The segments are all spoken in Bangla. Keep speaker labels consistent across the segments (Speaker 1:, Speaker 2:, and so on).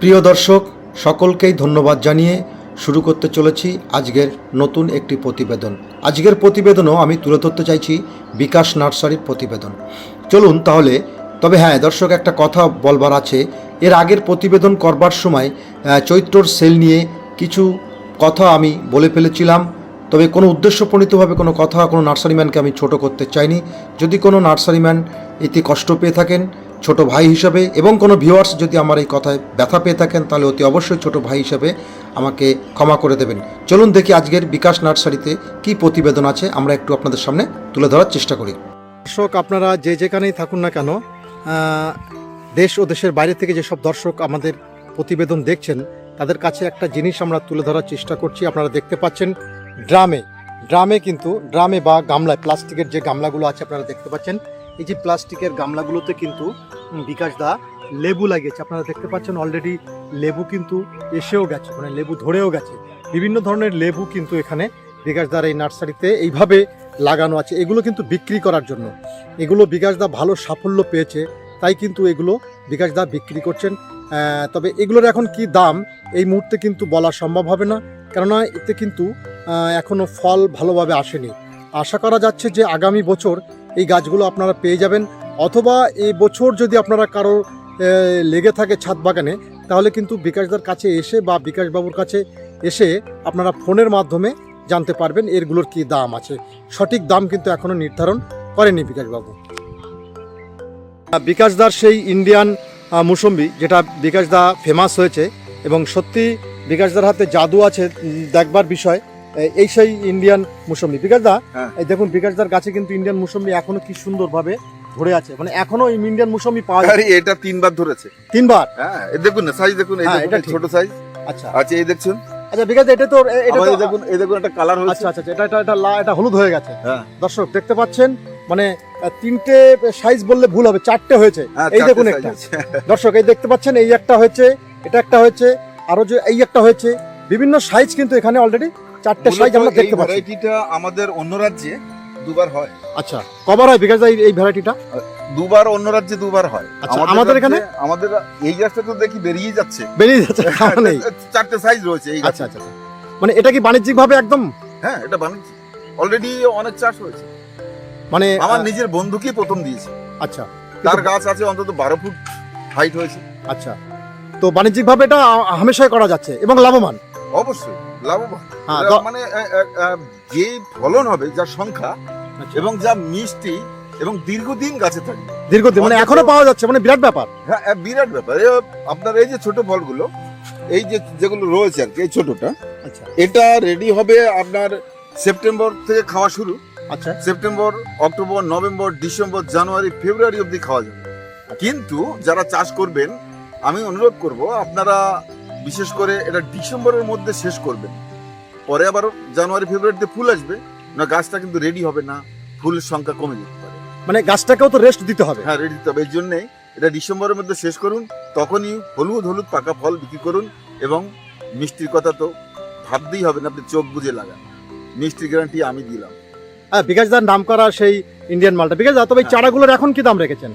Speaker 1: প্রিয় দর্শক, সকলকেই ধন্যবাদ জানিয়ে শুরু করতে চলেছি আজকের নতুন একটি প্রতিবেদন। আজকের প্রতিবেদনও আমি তুলে ধরতে চাইছি বিকাশ নার্সারির প্রতিবেদন। চলুন তাহলে, তবে হ্যাঁ দর্শক, একটা কথা বলবার আছে। এর আগের প্রতিবেদন করবার সময় চৈত্রর সেল নিয়ে কিছু কথা আমি বলে ফেলেছিলাম। তবে কোনো উদ্দেশ্যপ্রণীতভাবে কোনো কথা কোনো নার্সারিম্যানকে আমি ছোট করতে চাইনি। যদি কোনো নার্সারিম্যান এতে কষ্ট পেয়ে থাকেন ছোট ভাই হিসাবে এবং কোনো ভিউয়ার্স যদি আমার এই কথায় ব্যথা পেয়ে থাকেন, তাহলে অতি অবশ্যই ছোট ভাই হিসাবে আমাকে ক্ষমা করে দেবেন। চলুন দেখি আজকের বিকাশ নার্সারিতে কি প্রতিবেদন আছে, আমরা একটু আপনাদের সামনে তুলে ধরার চেষ্টা করি। দর্শক, আপনারা যে যেখানেই থাকুন না কেন দেশ ও দেশের বাইরে থেকে যেসব দর্শক আমাদের প্রতিবেদন দেখছেন, তাদের কাছে একটা জিনিস আমরা তুলে ধরার চেষ্টা করছি। আপনারা দেখতে পাচ্ছেন ড্রামে ড্রামে কিন্তু, ড্রামে বা গামলায়, প্লাস্টিকের যে গামলাগুলো আছে আপনারা দেখতে পাচ্ছেন। এই যে প্লাস্টিকের গামলাগুলোতে কিন্তু বিকাশ দা, লেবু লাগিয়েছে। আপনারা দেখতে পাচ্ছেন অলরেডি লেবু কিন্তু এসেও গেছে মানে লেবু ধরেও গেছে। বিভিন্ন ধরনের লেবু কিন্তু এখানে বিকাশ দার এই নার্সারিতে এইভাবে লাগানো আছে। এগুলো কিন্তু বিক্রি করার জন্য। এগুলো বিকাশ দা ভালো সাফল্য পেয়েছে, তাই কিন্তু এগুলো বিকাশ দা বিক্রি করছেন। তবে এগুলোর এখন কি দাম, এই মুহূর্তে কিন্তু বলা সম্ভব হবে না। কেননা এতে কিন্তু এখনও ফল ভালোভাবে আসেনি। আশা করা যাচ্ছে যে আগামী বছর এই গাছগুলো আপনারা পেয়ে যাবেন। অথবা এই বছর যদি আপনারা কারও লেগে থাকে ছাদ বাগানে তাহলে কিন্তু বিকাশদার কাছে এসে বা বিকাশবাবুর কাছে এসে আপনারা ফোনের মাধ্যমে জানতে পারবেন এরগুলোর কি দাম আছে। সঠিক দাম কিন্তু এখনও নির্ধারণ করেনি বিকাশবাবু। বিকাশদার সেই ইন্ডিয়ান মুসম্বি যেটা বিকাশদা ফেমাস হয়েছে এবং সত্যি বিকাশদার হাতে জাদু আছে দেখবার বিষয় এই সেই ইন্ডিয়ান মুসম্বি বিকাশদা
Speaker 2: হ্যাঁ।
Speaker 1: দেখুন বিকাশদার গাছে কিন্তু ইন্ডিয়ান মুসম্বি এখনও কি সুন্দরভাবে ধরে আছে। মানে এখনও ইন্ডিয়ান মুসম্বি পাওয়া যায়।
Speaker 2: আরে এটা তিনবার ধরেছে।
Speaker 1: তিনবার?
Speaker 2: হ্যাঁ এই দেখুন না সাইজ দেখুন এই
Speaker 1: হ্যাঁ, এটা
Speaker 2: ছোট সাইজ
Speaker 1: আচ্ছা।
Speaker 2: আচ্ছা এই দেখছেন?
Speaker 1: আচ্ছা এটা তো এটা তো
Speaker 2: দেখুন এই দেখুন একটা কালার হয়েছে।
Speaker 1: আচ্ছা আচ্ছা এটা এটা এটা এটা হলুদ হয়ে গেছে।
Speaker 2: হ্যাঁ।
Speaker 1: দর্শক দেখতে পাচ্ছেন মানে তিনটে সাইজ বললে ভুল হবে চারটে হয়েছে।
Speaker 2: হ্যাঁ,
Speaker 1: এই দেখুন একটা। দর্শক এই দেখতে পাচ্ছেন এই একটা হয়েছে এটা একটা হয়েছে আরও যে এই একটা হয়েছে। বিভিন্ন সাইজ কিন্তু এখানে অলরেডি চারটে সাইজ আমরা দেখতে পাচ্ছি।
Speaker 2: আমাদের অন্য রাজ্যে দুবার হয়।
Speaker 1: আচ্ছা কবার হয় বিকাশ এই ভ্যারাইটিটা
Speaker 2: দুবার অন্য রাজ্যে দুবার হয়।
Speaker 1: আচ্ছা, আমাদের এখানে?
Speaker 2: আমাদের এই গাছটা তো দেখি বেরিয়ে যাচ্ছে।
Speaker 1: বেরিয়ে যাচ্ছে
Speaker 2: চারটে সাইজ রয়েছে এই
Speaker 1: আচ্ছা আচ্ছা আচ্ছা। মানে এটা কি বাণিজ্যিক ভাবে একদম?
Speaker 2: হ্যাঁ এটা বাণিজ্য অলরেডি অনেক চাষ হয়েছে।
Speaker 1: মানে
Speaker 2: আমার নিজের বন্ধুকেই প্রথম দিয়েছে।
Speaker 1: আচ্ছা।
Speaker 2: তার গাছ আছে অন্তত বারো ফুট হাইট হয়েছে।
Speaker 1: আচ্ছা। তো বাণিজ্যিক ভাবে এটা হামেশাই করা যাচ্ছে এবং লাভবান?
Speaker 2: অবশ্যই লাভবান।
Speaker 1: হ্যাঁ
Speaker 2: মানে যে ফলন হবে যার সংখ্যা। এবং যা মিষ্টি এবং দীর্ঘদিন গাছে থাকবে
Speaker 1: দীর্ঘদিন মানে এখনও পাওয়া যাচ্ছে মানে বিরাট ব্যাপার।
Speaker 2: হ্যাঁ বিরাট ব্যাপার। আপনার এই যে ছোট ফলগুলো এই যে যেগুলো রয়েছে আর কি এই ছোটটা
Speaker 1: আচ্ছা।
Speaker 2: এটা রেডি হবে আপনার সেপ্টেম্বর থেকে খাওয়া শুরু।
Speaker 1: আচ্ছা।
Speaker 2: সেপ্টেম্বর অক্টোবর নভেম্বর ডিসেম্বর জানুয়ারি ফেব্রুয়ারি অবধি খাওয়া যাবে। কিন্তু যারা চাষ করবেন আমি অনুরোধ করব আপনারা বিশেষ করে এটা ডিসেম্বরের মধ্যে শেষ করবেন। পরে আবার জানুয়ারি ফেব্রুয়ারিতে ফুল আসবে। না গাছটা কিন্তু রেডি হবে না ফুলের সংখ্যা কমে যেতে পারে।
Speaker 1: মানে গাছটাকেও তো রেস্ট দিতে হবে।
Speaker 2: হ্যাঁ রেডি দিতে হবে। এই জন্যেই এটা ডিসেম্বরের মধ্যে শেষ করুন তখনই হলুদ হলুদ পাকা ফল বিক্রি করুন এবং মিষ্টির কথা তো ভাবতেই হবে না আপনি চোখ বুঝে লাগান। মিষ্টির গ্যারান্টি আমি দিলাম।
Speaker 1: হ্যাঁ বিকাশ বিকাশদার নাম করা সেই ইন্ডিয়ান মালটা। বিকাশ দা তবে এই
Speaker 2: হ্যাঁ।
Speaker 1: চারাগুলোর এখন কি দাম রেখেছেন?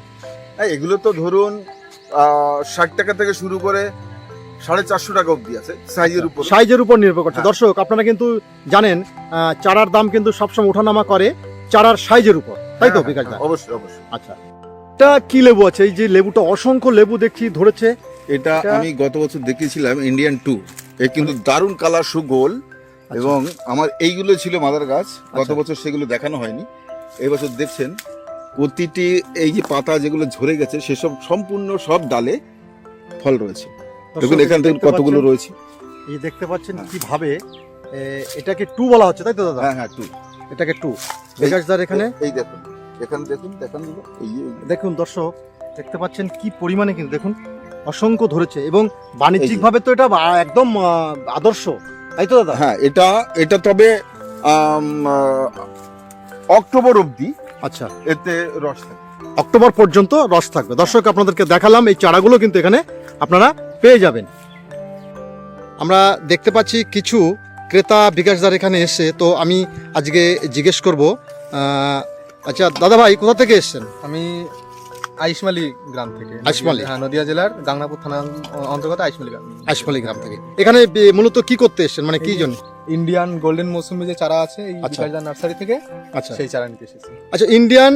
Speaker 2: হ্যাঁ এগুলো তো ধরুন ষাট টাকা থেকে শুরু করে সাড়ে চারশো টাকা অবধি আছে সাইজের উপর।
Speaker 1: সাইজের উপর নির্ভর করছে।
Speaker 2: হ্যাঁ।
Speaker 1: দর্শক আপনারা কিন্তু জানেন চারার দাম কিন্তু সবসময় ওঠানামা করে চারার সাইজের উপর। তাই তো
Speaker 2: হ্যাঁ,
Speaker 1: বিকাশ দা?
Speaker 2: হ্যাঁ, অবশ্যই অবশ্যই।
Speaker 1: আচ্ছা। এটা কি লেবু আছে? এই যে লেবুটা অসংখ্য লেবু দেখছি ধরেছে।
Speaker 2: এটা আমি গত বছর দেখিয়েছিলাম ইন্ডিয়ান টু এ কিন্তু দারুণ কালার সুগোল এবং আমার এইগুলো ছিল মাদার গাছ। গত
Speaker 1: আচ্ছা।
Speaker 2: বছর সেগুলো দেখানো হয়নি। এই বছর দেখছেন প্রতিটি এই যে পাতা যেগুলো ঝরে গেছে সেসব সম্পূর্ণ সব ডালে ফল রয়েছে। দেখুন এখান থেকে কতগুলো রয়েছে?
Speaker 1: এই দেখতে পাচ্ছেন কীভাবে এটাকে টু বলা হচ্ছে তাই তো দাদা?
Speaker 2: হ্যাঁ হ্যাঁ টু।
Speaker 1: এটাকে টু। বিকাশ দার এখানে?
Speaker 2: এই দেখুন এখানে দেখুন দেখান
Speaker 1: দেখুন দর্শক দেখতে পাচ্ছেন কি পরিমাণে কিন্তু দেখুন অসংখ্য ধরেছে এবং বাণিজ্যিক ভাবে তো এটা একদম আদর্শ তাই তো দাদা?
Speaker 2: হ্যাঁ এটা এটা তবে অক্টোবর অবধি
Speaker 1: আচ্ছা।
Speaker 2: এতে রস থাকে।
Speaker 1: অক্টোবর পর্যন্ত রস থাকবে। দর্শক আপনাদেরকে দেখালাম এই চারাগুলো কিন্তু এখানে আপনারা পেয়ে যাবেন। আমরা দেখতে পাচ্ছি কিছু ক্রেতা বিকাশদার এখানে এসে তো আমি আজকে জিজ্ঞেস করব আচ্ছা দাদা ভাই কোথা থেকে এসেছেন?
Speaker 3: আমি আইসমালি গ্রাম থেকে।
Speaker 1: আইশমালি?
Speaker 3: হ্যাঁ নদিয়া জেলার গাংনাপুর থানা অন্তর্গত আইসমালি গ্রাম।
Speaker 1: আশপালি গ্রাম থেকে। এখানে মূলত কি করতে এসেছেন? মানে কি জন্য?
Speaker 3: ইন্ডিয়ান গোল্ডেন মৌসুমি যে চারা আছে এই
Speaker 1: আচ্ছা।
Speaker 3: বিকাশদার নার্সারি থেকে
Speaker 1: আচ্ছা।
Speaker 3: সেই চারা নিতে এসেছি।
Speaker 1: আচ্ছা ইন্ডিয়ান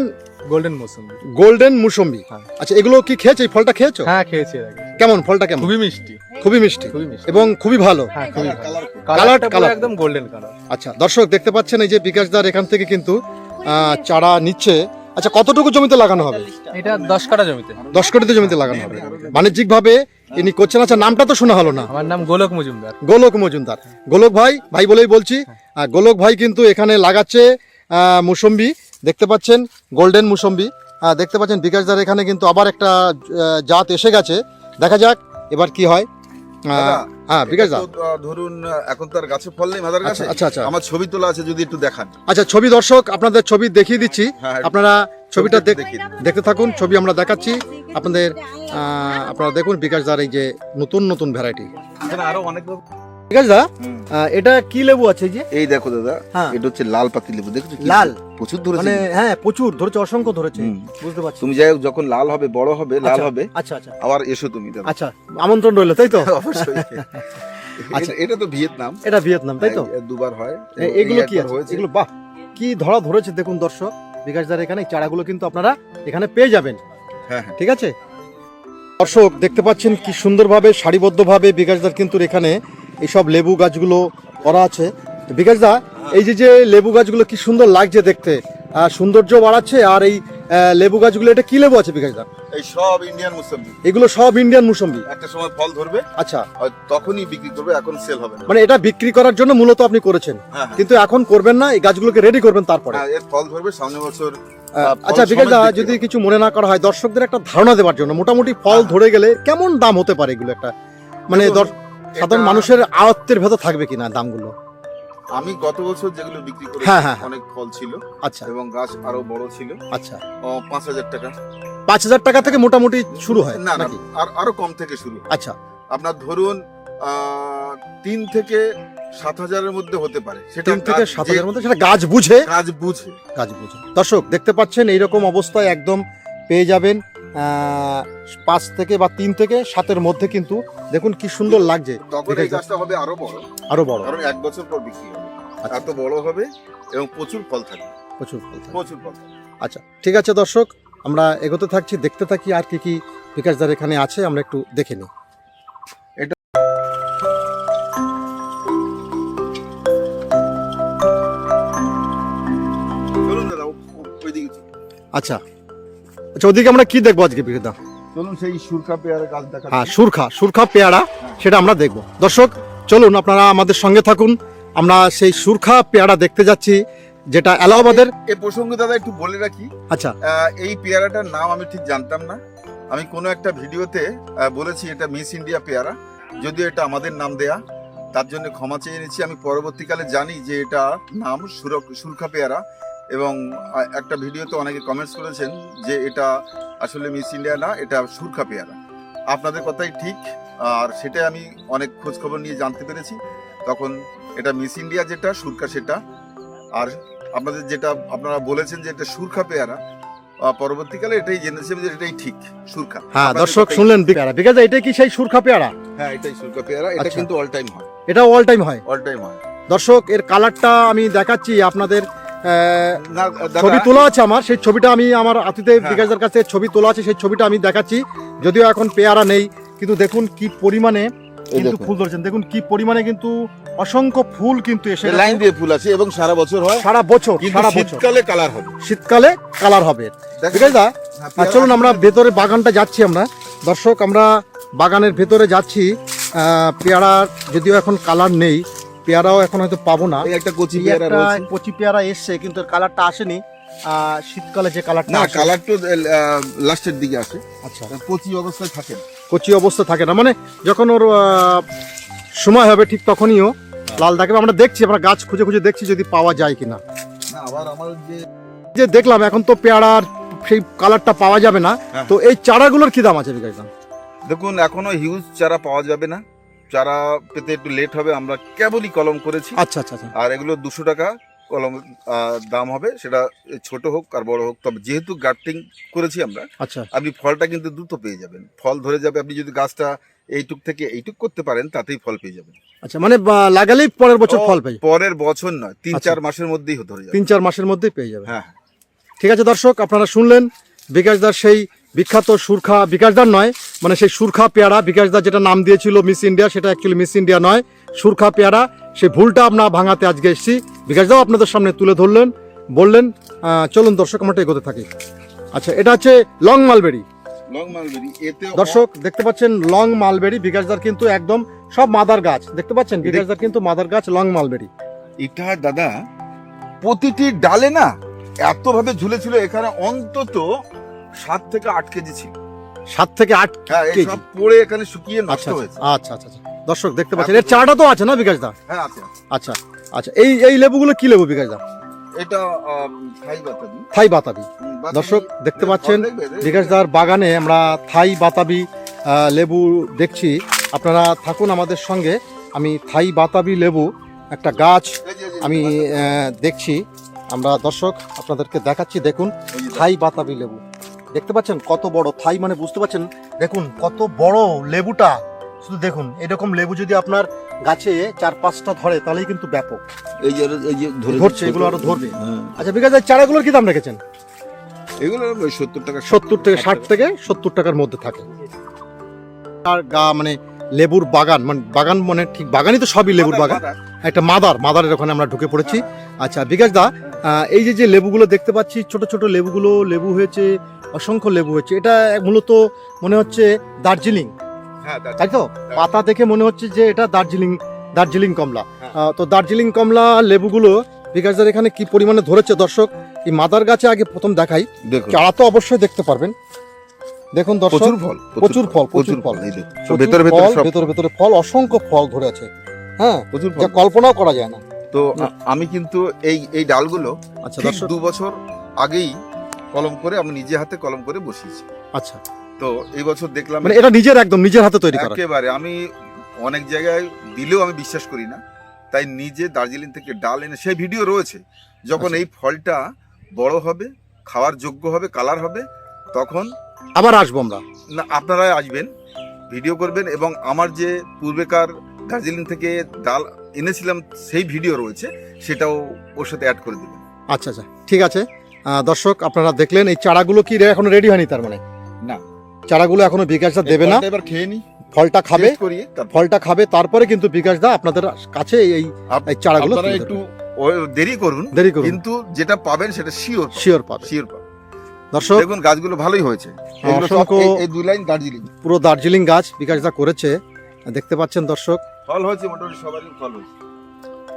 Speaker 3: গোল্ডেন মৌসুমি
Speaker 1: গোল্ডেন মুসম্বি
Speaker 3: হ্যাঁ।
Speaker 1: আচ্ছা এগুলো কি খেয়েছে? এই ফলটা খেয়েছো?
Speaker 3: হ্যাঁ খেয়েছি এর আগে।
Speaker 1: কেমন ফলটা কেমন?
Speaker 3: খুবই মিষ্টি।
Speaker 1: খুবই মিষ্টি। এবং খুবই ভালো।
Speaker 3: হ্যাঁ
Speaker 2: কালার, কালার।
Speaker 3: কালারটা
Speaker 1: কালার।
Speaker 3: পুরো একদম গোল্ডেন কালার
Speaker 1: আচ্ছা দর্শক দেখতে পাচ্ছেন এই যে বিকাশদার এখান থেকে কিন্তু চারা নিচ্ছে। আচ্ছা কতটুকু জমিতে লাগানো হবে?
Speaker 3: এটা দশ কাটা জমিতে।
Speaker 1: দশ কোটিতে জমিতে লাগানো হবে। বাণিজ্যিক ভাবে ইনি করছেন। আচ্ছা নামটা তো শোনা হলো না।
Speaker 3: আমার নাম গোলক মজুমদার।
Speaker 1: গোলক মজুমদার। গোলক ভাই ভাই বলেই বলছি গোলক ভাই কিন্তু এখানে লাগাচ্ছে মুসম্বি। দেখতে পাচ্ছেন গোল্ডেন মুসম্বি। আহ, দেখতে পাচ্ছেন বিকাশদার এখানে কিন্তু আবার একটা জাত এসে গেছে। দেখা যাক এবার কি হয়। হ্যাঁ বিকাশ দা।
Speaker 2: ধরুন এখন তার গাছে ফল নেই মাদার গাছে?
Speaker 1: আচ্ছা আচ্ছা। আচ্ছা
Speaker 2: আমার ছবি তোলা আছে যদি একটু দেখান।
Speaker 1: আচ্ছা ছবি দর্শক আপনাদের ছবি দেখিয়ে দিচ্ছি।
Speaker 2: হ্যাঁ
Speaker 1: আপনারা ছবিটা
Speaker 2: দেখিয়ে
Speaker 1: দেখতে থাকুন ছবি আমরা দেখাচ্ছি। আপনাদের আপনারা দেখুন বিকাশ দার এই যে নতুন নতুন ভ্যারাইটি
Speaker 2: এখানে আরও অনেক রকম-
Speaker 1: বিকাশ দা
Speaker 2: হুম।
Speaker 1: এটা কি লেবু আছে যে?
Speaker 2: এই দেখো দাদা
Speaker 1: হ্যাঁ।
Speaker 2: এটা হচ্ছে লাল পাতি লেবু দেখছ
Speaker 1: লাল?
Speaker 2: প্রচুর ধরেছে।
Speaker 1: মানে হ্যাঁ প্রচুর ধরেছে অসংখ্য ধরেছে। বুঝতে পারছি।
Speaker 2: তুমি যাই যখন লাল হবে বড় হবে লাল
Speaker 1: আচ্ছা,
Speaker 2: হবে
Speaker 1: আচ্ছা আচ্ছা।
Speaker 2: আবার এসো তুমি দাদা।
Speaker 1: আচ্ছা আমন্ত্রণ রইল তাই তো?
Speaker 2: অবশ্যই।
Speaker 1: আচ্ছা।
Speaker 2: এটা- তো ভিয়েতনাম।
Speaker 1: এটা ভিয়েতনাম তাই তো?
Speaker 2: হ্যাঁ, দুবার হয়।
Speaker 1: এগুলো কি আছে?
Speaker 2: হয়েছে।
Speaker 1: এগুলো বাহ! কি ধরা ধরেছে দেখুন দর্শক। বিকাশদার এখানে চারাগুলো কিন্তু আপনারা এখানে পেয়ে যাবেন।
Speaker 2: হ্যাঁ হ্যাঁ।
Speaker 1: ঠিক আছে? দর্শক দেখতে পাচ্ছেন কি সুন্দরভাবে সারিবদ্ধভাবে বিকাশদার কিন্তু এখানে এইসব লেবু গাছগুলো করা আছে। বিকাশদা এই যে যে লেবু গাছগুলো কি সুন্দর লাগছে দেখতে সৌন্দর্য বাড়াচ্ছে আর এই লেবু গাছগুলো এটা কি লেবু আছে বিকাশদা
Speaker 2: এই সব ইন্ডিয়ান মুসম্বি।
Speaker 1: এগুলো সব ইন্ডিয়ান মুসম্বি?
Speaker 2: একটা সময় ফল ধরবে
Speaker 1: আচ্ছা।
Speaker 2: তখনই বিক্রি করবে এখন সেল হবে
Speaker 1: মানে এটা বিক্রি করার জন্য মূলত আপনি করেছেন।
Speaker 2: হ্যাঁ হ্যাঁ।
Speaker 1: কিন্তু এখন করবেন না এই গাছগুলোকে রেডি করবেন তারপরে।
Speaker 2: হ্যাঁ, এর ফল ধরবে সামনের বছর
Speaker 1: আচ্ছা
Speaker 2: সমেত
Speaker 1: বিকাশদা যদি কিছু মনে না করা হয় দর্শকদের একটা ধারণা দেওয়ার জন্য। মোটামুটি ফল। ধরে গেলে কেমন দাম হতে পারে এগুলো একটা? মানে সাধারণ মানুষের আয়ত্তের ভেতর থাকবে কিনা দামগুলো?
Speaker 2: আমি গত বছর যেগুলো বিক্রি করেছি
Speaker 1: হ্যাঁ, হ্যাঁ।
Speaker 2: অনেক ফল ছিল।
Speaker 1: আচ্ছা।
Speaker 2: এবং গাছ আরও বড় ছিল।
Speaker 1: আচ্ছা।
Speaker 2: ও, পাঁচ হাজার টাকা।
Speaker 1: পাঁচ হাজার টাকা থেকে মোটামুটি শুরু হয়
Speaker 2: না না
Speaker 1: নাকি?
Speaker 2: আর আরও কম থেকে শুরু
Speaker 1: আচ্ছা।
Speaker 2: আপনার ধরুন আহ, তিন থেকে সাত হাজারের মধ্যে হতে পারে। সেটা
Speaker 1: তিন থেকে
Speaker 2: গাছ
Speaker 1: সাত
Speaker 2: যে
Speaker 1: হাজারের মধ্যে সেটা গাছ বুঝে?
Speaker 2: গাছ বুঝে।
Speaker 1: গাছ বুঝে। দর্শক দেখতে পাচ্ছেন এইরকম অবস্থায় একদম পেয়ে যাবেন। পাঁচ থেকে বা তিন থেকে সাতের মধ্যে কিন্তু দেখুন কি সুন্দর লাগছে
Speaker 2: তখন এই
Speaker 1: বিকাশ দা।
Speaker 2: গাছটা হবে আরও বড়
Speaker 1: আরও বড়
Speaker 2: কারণ এক বছর পর বিক্রি হবে
Speaker 1: আচ্ছা।
Speaker 2: এত বড় হবে এবং প্রচুর ফল থাকবে
Speaker 1: প্রচুর ফল।
Speaker 2: প্রচুর ফল
Speaker 1: আচ্ছা ঠিক আছে দর্শক আমরা এগোতে থাকছি দেখতে থাকি আর কি কি বিকাশদার এখানে আছে আমরা একটু দেখে নিই
Speaker 2: চলুন।
Speaker 1: আচ্ছা আচ্ছা ওদিকে আমরা কি দেখব আজকে বিকাশদা
Speaker 2: চলুন সেই সুরখা পেয়ারা গাছ দেখা
Speaker 1: হ্যাঁ সুরখা সুরখা পেয়ারা সেটা আমরা দেখব। দর্শক চলুন আপনারা আমাদের সঙ্গে থাকুন। আমরা সেই সুরখা পেয়ারা দেখতে যাচ্ছি যেটা এলাহাবাদের
Speaker 2: এ প্রসঙ্গে দাদা একটু বলে রাখি।
Speaker 1: আচ্ছা।
Speaker 2: এই পেয়ারাটার নাম আমি ঠিক জানতাম না। আমি কোনো একটা ভিডিওতে বলেছি এটা মিস ইন্ডিয়া পেয়ারা। যদিও এটা আমাদের নাম দেয়া তার জন্য ক্ষমা চেয়ে নিচ্ছি। আমি পরবর্তীকালে জানি যে এটা নাম সুরক- সুরখা পেয়ারা। এবং একটা ভিডিওতে অনেকে কমেন্টস করেছেন যে এটা আসলে মিস ইন্ডিয়া না এটা সুরখা পেয়ারা। আপনাদের কথাই ঠিক আর সেটাই আমি অনেক খোঁজ খবর নিয়ে জানতে পেরেছি। তখন এটা মিস ইন্ডিয়া যেটা সুরখা সেটা। আর আপনাদের যেটা আপনারা বলেছেন যে এটা সুরখা পেয়ারা পরবর্তীকালে এটাই জেনেছিলাম যে এটাই ঠিক সুরখা।
Speaker 1: হ্যাঁ দর্শক শুনলেন পেয়ারা বিকাশ এটা কি সেই সুরখা পেয়ারা?
Speaker 2: হ্যাঁ এটাই সুরখা পেয়ারা এটা
Speaker 1: আচ্ছা।
Speaker 2: কিন্তু অল টাইম হয়।
Speaker 1: এটা অল টাইম হয়।
Speaker 2: অল টাইম হয়।
Speaker 1: দর্শক এর কালারটা আমি দেখাচ্ছি আপনাদের। ছবি তোলা আছে আমার সেই ছবিটা আমি আমার আতিতে
Speaker 2: হ্যাঁ।
Speaker 1: বিকাশদার কাছে ছবি তোলা আছে সেই ছবিটা আমি দেখাচ্ছি। যদিও এখন পেয়ারা নেই কিন্তু দেখুন কি পরিমাণে কিন্তু ফুল ধরেছেন। দেখুন কি পরিমাণে কিন্তু অসংখ্য ফুল কিন্তু এসে
Speaker 2: লাইন দিয়ে ফুল আছে এবং সারা বছর হয়
Speaker 1: সারা বছর সারা বছর।
Speaker 2: শীতকালে কালার হবে।
Speaker 1: শীতকালে কালার হবে? ঠিক আছে? দা
Speaker 2: হ্যাঁ,
Speaker 1: চলুন আমরা ভেতরে বাগানটা যাচ্ছি আমরা। দর্শক আমরা বাগানের ভেতরে যাচ্ছি। পেয়ারার যদিও এখন কালার নেই পেয়ারাও এখন হয়তো পাবো না।
Speaker 2: একটা কচি পেয়ারা রয়েছে।
Speaker 1: কচি পেয়ারা এসছে কিন্তু এর কালারটা আসেনি। শীতকালে যে কালারটা
Speaker 2: না কালার তো লাস্টের দিকে আসে।
Speaker 1: আচ্ছা।
Speaker 2: কচি অবস্থায় থাকে না।
Speaker 1: কচি অবস্থা থাকে না। মানে যখন ওর সময় হবে ঠিক তখনইও লাল থাকবে আমরা দেখছি আমরা গাছ খুঁজে খুঁজে দেখছি যদি পাওয়া যায় কিনা।
Speaker 2: না আবার আমার যে
Speaker 1: যে দেখলাম এখন তো পেয়ারার সেই কালারটা পাওয়া যাবে না।
Speaker 2: হ্যাঁ।
Speaker 1: তো এই চারাগুলোর কি দাম আছে বিকাশ দাম
Speaker 2: দেখুন এখনও হিউজ চারা পাওয়া যাবে না। চারা পেতে একটু লেট হবে আমরা কেবলই কলম করেছি।
Speaker 1: আচ্ছা আচ্ছা আচ্ছা।
Speaker 2: আর এগুলো দুশো টাকা কলম দাম হবে। সেটা ছোট হোক আর বড় হোক তবে যেহেতু গার্টিং করেছি আমরা
Speaker 1: আচ্ছা।
Speaker 2: আপনি ফলটা কিন্তু দ্রুত পেয়ে যাবেন। ফল ধরে যাবে আপনি যদি গাছটা এইটুক থেকে এইটুক করতে পারেন তাতেই ফল পেয়ে যাবেন।
Speaker 1: আচ্ছা মানে লাগালেই পরের বছর ফল পাই
Speaker 2: পরের বছর নয় তিন
Speaker 1: আচ্ছা।
Speaker 2: চার মাসের মধ্যেই ধরে যাবে।
Speaker 1: তিন চার মাসের মধ্যেই পেয়ে যাবে
Speaker 2: হ্যাঁ।
Speaker 1: ঠিক আছে দর্শক আপনারা শুনলেন বিকাশদার সেই বিখ্যাত সুরখা বিকাশদার নয় মানে সেই সুরখা পেয়ারা বিকাশদার যেটা নাম দিয়েছিল মিস ইন্ডিয়া সেটা অ্যাকচুয়ালি মিস ইন্ডিয়া নয় সুরখা পেয়ারা সেই ভুলটা আমরা ভাঙাতে আজকে এসেছি। বিকাশদাও আপনাদের সামনে তুলে ধরলেন বললেন চলুন দর্শক আমরা এগোতে থাকি। আচ্ছা এটা হচ্ছে লং মালবেরি।
Speaker 2: লং মালবেরি
Speaker 1: দর্শক দেখতে পাচ্ছেন লং মালবেরি বিকাশদার কিন্তু একদম সব মাদার গাছ। দেখতে পাচ্ছেন বিকাশদার কিন্তু মাদার গাছ লং মালবেরি।
Speaker 2: এটা দাদা প্রতিটি ডালে না এত ভাবে ঝুলে ছিল এখানে অন্তত সাত থেকে আট কেজি ছিল।
Speaker 1: সাত থেকে আট
Speaker 2: হ্যাঁ
Speaker 1: কেজি?
Speaker 2: সব পড়ে এখানে শুকিয়ে নষ্ট
Speaker 1: আচ্ছা
Speaker 2: হয়েছে।
Speaker 1: আচ্ছা আচ্ছা আচ্ছা। দর্শক দেখতে পাচ্ছেন এর চারাটা তো আছে না বিকাশদা
Speaker 2: হ্যাঁ আছে।
Speaker 1: আচ্ছা আচ্ছা। এই এই লেবুগুলো কি লেবু বিকাশদা
Speaker 2: এটা থাই বাতাবি।
Speaker 1: থাই বাতাবি। দর্শক দেখতে পাচ্ছেন
Speaker 2: দেখবে, দেখবে।
Speaker 1: বিকাশদার বাগানে আমরা থাই বাতাবি লেবু দেখছি। আপনারা থাকুন আমাদের সঙ্গে। আমি থাই বাতাবি লেবু একটা গাছ আমি দেখছি। আমরা দর্শক আপনাদেরকে দেখাচ্ছি দেখুন থাই বাতাবি লেবু। দেখতে পাচ্ছেন কত বড় থাই মানে বুঝতে পাচ্ছেন? দেখুন কত বড় লেবুটা। শুধু দেখুন এরকম লেবু যদি আপনার গাছে চার পাঁচটা ধরে তাহলেই কিন্তু ব্যাপক।
Speaker 2: এই যে এই যে ধরে
Speaker 1: ধরছে, এগুলো আরও ধরবে।
Speaker 2: হ্যাঁ।
Speaker 1: আচ্ছা বিকাশ চারাগুলোর কি দাম রেখেছেন?
Speaker 2: এগুলো সত্তর টাকা
Speaker 1: সত্তর থেকে ষাট থেকে সত্তর টাকার মধ্যে থাকে। আর গা মানে লেবুর বাগান মানে বাগান মানে ঠিক বাগানই তো সবই লেবুর বাগান। একটা মাদার মাদারের ওখানে আমরা ঢুকে পড়েছি। আচ্ছা বিকাশ দা এই যে যে লেবুগুলো দেখতে পাচ্ছি ছোট ছোট লেবুগুলো লেবু হয়েছে অসংখ্য লেবু হয়েছে এটা মূলত মনে হচ্ছে দার্জিলিং।
Speaker 2: হ্যাঁ
Speaker 1: তাই তো? পাতা দেখে মনে হচ্ছে যে এটা দার্জিলিং দার্জিলিং কমলা।
Speaker 2: হ্যাঁ।
Speaker 1: তো দার্জিলিং কমলা লেবুগুলো বিকাশ বিকাশদার এখানে কি পরিমাণে ধরেছে দর্শক? এই মাদার গাছে আগে প্রথম দেখাই। চারা তো অবশ্যই দেখতে পারবেন। দেখুন দর্শক
Speaker 2: প্রচুর ফল
Speaker 1: প্রচুর ফল, প্রচুর ফল,
Speaker 2: ভেতরে ভেতরে
Speaker 1: ফল অসংখ্য ফল ধরে আছে হ্যাঁ
Speaker 2: প্রচুর
Speaker 1: কল্পনাও করা যায় না।
Speaker 2: তো আমি কিন্তু এই এই ডালগুলো
Speaker 1: আচ্ছা
Speaker 2: দু বছর আগেই কলম করে আমি নিজে হাতে কলম করে বসিয়েছি।
Speaker 1: আচ্ছা।
Speaker 2: তো এই বছর দেখলাম
Speaker 1: মানে এটা নিজের একদম নিজের হাতে তৈরি করা।
Speaker 2: একেবারে আমি অনেক জায়গায় দিলেও আমি বিশ্বাস করি না তাই নিজে দার্জিলিং থেকে ডাল এনে সেই ভিডিও রয়েছে যখন
Speaker 1: আচ্ছা।
Speaker 2: এই ফলটা বড় হবে খাওয়ার যোগ্য হবে কালার হবে তখন
Speaker 1: আবার আসব আমরা।
Speaker 2: না আপনারা আসবেন ভিডিও করবেন এবং আমার যে পূর্বেকার দার্জিলিং থেকে ডাল এনেছিলাম সেই ভিডিও রয়েছে সেটাও ওর সাথে অ্যাড করে দেবেন
Speaker 1: আচ্ছা আচ্ছা ঠিক আছে। দর্শক আপনারা দেখলেন এই চারাগুলো কি এখনও রেডি হয়নি তার মানে?
Speaker 2: না।
Speaker 1: চারাগুলো এখনও বিকাশদা দেবে না।
Speaker 2: এবার খেয়ে নি।
Speaker 1: ফলটা খাবে ফলটা খাবে তারপরে কিন্তু বিকাশদা আপনাদের কাছে এই এই চারাগুলো
Speaker 2: আপনারা একটু দেরি করুন
Speaker 1: দেরি করুন।
Speaker 2: কিন্তু যেটা পাবেন সেটা শিওর
Speaker 1: শিওর পাবে
Speaker 2: শিওর পাবেন।
Speaker 1: দর্শক
Speaker 2: দেখুন গাছগুলো ভালোই হয়েছে। এই দুই লাইন দার্জিলিং।
Speaker 1: পুরো দার্জিলিং গাছ বিকাশ দা করেছে। দেখতে পাচ্ছেন দর্শক
Speaker 2: ফল হয়েছে মোটামুটি সবারই ফল হয়েছে।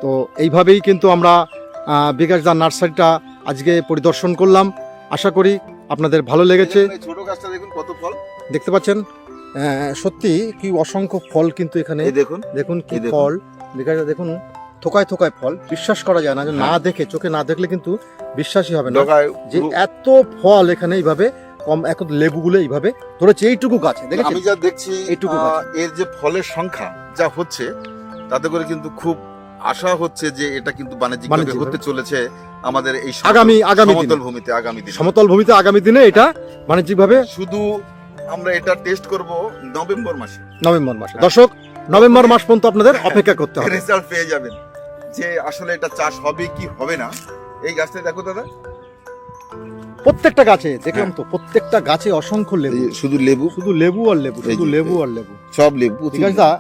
Speaker 1: তো এইভাবেই কিন্তু আমরা আহ, বিকাশদা নার্সারিটা আজকে পরিদর্শন করলাম। আশা করি আপনাদের ভালো লেগেছে।
Speaker 2: ছোট গাছটা দেখুন কত ফল।
Speaker 1: দেখতে পাচ্ছেন? সত্যি কি অসংখ্য ফল কিন্তু এখানে।
Speaker 2: দেখুন।
Speaker 1: দেখুন কি। ফল। বিকাশদা দেখুন থোকায় থোকায় ফল। বিশ্বাস করা যায় না যে না দেখে চোখে না দেখলে কিন্তু বিশ্বাসই হবে না। যে এত ফল এখানে এইভাবে কম এখন লেবুগুলো এইভাবে ধরেছে এইটুকু গাছে
Speaker 2: আমি যা দেখছি
Speaker 1: এইটুকু
Speaker 2: এর যে ফলের সংখ্যা যা হচ্ছে তাতে করে কিন্তু খুব আশা হচ্ছে যে এটা কিন্তু বাণিজ্যিক হতে চলেছে আমাদের এই
Speaker 1: আগামী আগামী
Speaker 2: সমতল ভূমিতে আগামী দিনে।
Speaker 1: সমতল ভূমিতে আগামী দিনে এটা বাণিজ্যিকভাবে
Speaker 2: শুধু আমরা এটা টেস্ট করব নভেম্বর মাসে।
Speaker 1: নভেম্বর মাসে। দর্শক নভেম্বর মাস পর্যন্ত আপনাদের অপেক্ষা করতে হবে।
Speaker 2: রেজাল্ট পেয়ে যাবেন। যে আসলে এটা চাষ হবে কি হবে না এই গাছটা দেখো দাদা।
Speaker 1: প্রত্যেকটা গাছে দেখলাম তো প্রত্যেকটা গাছে অসংখ্য লেবু।
Speaker 2: শুধু লেবু?
Speaker 1: শুধু লেবু আর লেবু শুধু লেবু আর লেবু।
Speaker 2: সব লেবু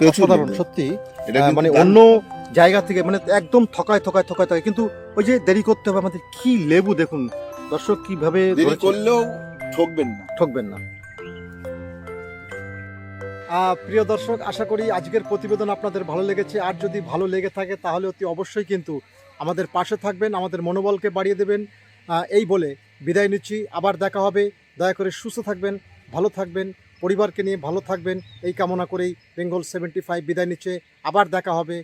Speaker 1: অসাধারণ সত্যি।
Speaker 2: কিন্তু
Speaker 1: মানে অন্য জায়গা থেকে মানে একদম থকায় থকায় থকায় থকায় কিন্তু ওই যে দেরি করতে হবে আমাদের কি লেবু দেখুন। দর্শক কীভাবে
Speaker 2: দেরি করলেও ঠকবেন না।
Speaker 1: ঠকবেন না। আহ, প্রিয় দর্শক আশা করি আজকের প্রতিবেদন আপনাদের ভালো লেগেছে। আর যদি ভালো লেগে থাকে তাহলে অতি অবশ্যই কিন্তু আমাদের পাশে থাকবেন আমাদের মনোবলকে বাড়িয়ে দেবেন। আহ, এই বলে বিদায় নিচ্ছি। আবার দেখা হবে। দয়া করে সুস্থ থাকবেন, ভালো থাকবেন, পরিবারকে নিয়ে ভালো থাকবেন। এই কামনা করেই বেঙ্গল সেভেন্টি ফাইভ বিদায় নিচ্ছে। আবার দেখা হবে।